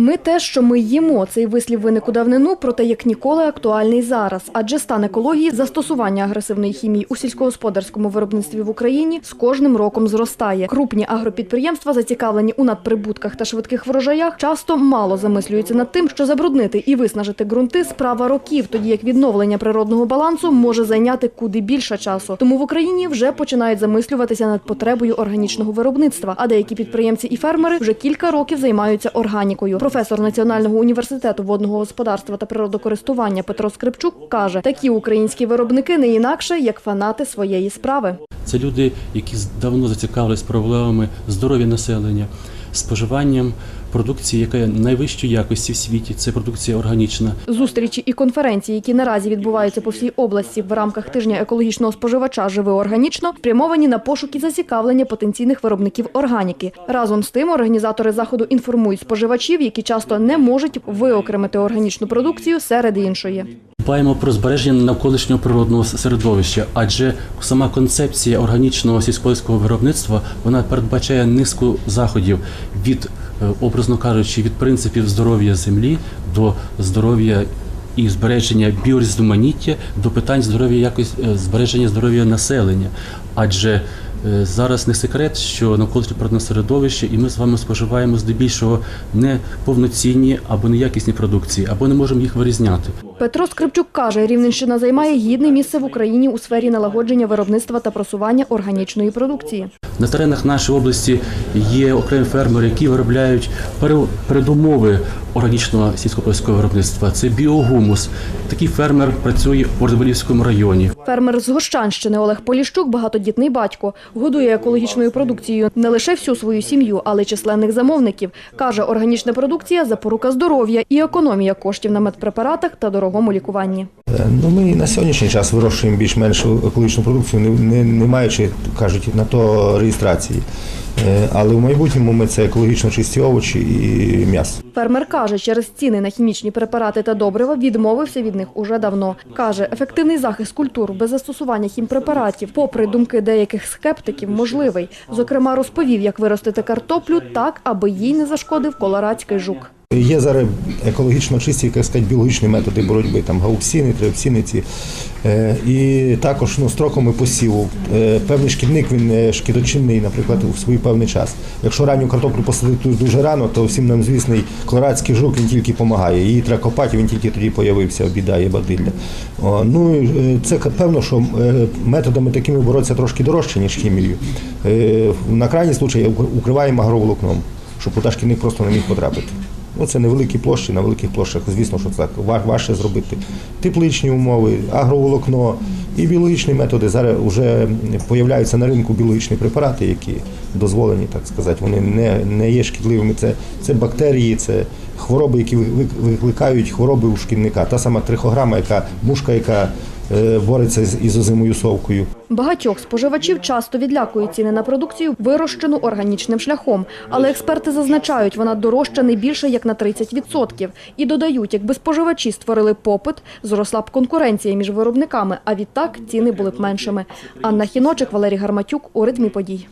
Ми те, що ми їмо. Цей вислів виник у давнину, проте як ніколи актуальний зараз. Адже стан екології застосування агресивної хімії у сільськогосподарському виробництві в Україні з кожним роком зростає. Крупні агропідприємства, зацікавлені у надприбутках та швидких врожаях, часто мало замислюються над тим, що забруднити і виснажити ґрунти справа років, тоді як відновлення природного балансу може зайняти куди більше часу. Тому в Україні вже починають замислюватися над потребою органічного виробництва. А деякі підприємці і фермери вже кілька років займаються органікою. Професор Національного університету водного господарства та природокористування Петро Скрипчук каже, такі українські виробники не інакше як фанати своєї справи. Це люди, які давно зацікавились проблемами здоров'я населення, споживанням продукції, яка є найвищої якості в світі. Це продукція органічна. Зустрічі і конференції, які наразі відбуваються по всій області в рамках тижня екологічного споживача Живи органічно, спрямовані на пошук і зацікавлення потенційних виробників органіки. Разом з тим, організатори заходу інформують споживачів, які часто не можуть виокремити органічну продукцію серед іншої. Дбаємо про збереження навколишнього природного середовища, адже сама концепція органічного сільськогосподарського виробництва вона передбачає низку заходів від, образно кажучи, від принципів здоров'я землі до здоров'я і збереження біорізноманіття до питань здоров'я якось е, збереження здоров'я населення. Адже е, зараз не секрет, що навколишнє природне середовище, і ми з вами споживаємо здебільшого не повноцінні або неякісні продукції, або не можемо їх вирізняти. Петро Скрипчук каже, Рівненщина займає гідне місце в Україні у сфері налагодження виробництва та просування органічної продукції. На теренах нашої області є окремі фермери, які виробляють пере- передумови органічного сільськогосподарського виробництва. Це біогумус. Такий фермер працює у Ордоволівському районі. Фермер з Гощанщини Олег Поліщук, багатодітний батько, годує екологічною продукцією не лише всю свою сім'ю, але й численних замовників. Каже, органічна продукція запорука здоров'я і економія коштів на медпрепаратах та дорогому лікуванні. Е, Ну, ми на сьогоднішній час вирощуємо більш-менш екологічну продукцію, не, не, не маючи, кажуть, на то реєстрації. Е, Але в майбутньому ми це екологічно чисті овочі і м'ясо. Фермер каже, через ціни на хімічні препарати та добрива відмовився від них уже давно. Каже, ефективний захист культур без застосування хімпрепаратів, попри думки деяких скептиків, можливий. Зокрема, розповів, як виростити картоплю так, аби їй не зашкодив колорадський жук. Є зараз екологічно чисті, як сказати, біологічні методи боротьби, там гауксіни, триопсіни ці. Е, І також ну, строками посіву. Е, Певний шкідник він е, шкідочинний, наприклад, у свій певний час. Якщо ранню картоплю посадити дуже рано, то всім нам звісний колорадський жук він тільки допомагає. Її треба копати, він тільки тоді появився, обідає бадилля. Ну це певно, що методами такими боротися трошки дорожче, ніж хімією. На крайній случай укриваємо агроволокном, щоб шкідник просто не міг потрапити. Ну, це невеликі площі, на великих площах, звісно, що так ва- важче зробити. Тепличні умови, агроволокно і біологічні методи. Зараз вже появляються на ринку біологічні препарати, які дозволені, так сказати, вони не, не є шкідливими. Це, це бактерії, це хвороби, які ви- викликають хвороби у шкідника. Та сама трихограма, яка мушка, яка бореться з ізозимою совкою. Багатьох споживачів часто відлякують ціни на продукцію, вирощену органічним шляхом. Але експерти зазначають, вона дорожча не більше як на 30%. І додають, якби споживачі створили попит, зросла б конкуренція між виробниками, а відтак ціни були б меншими. Анна Хіночик, Валерій Гарматюк у ритмі подій.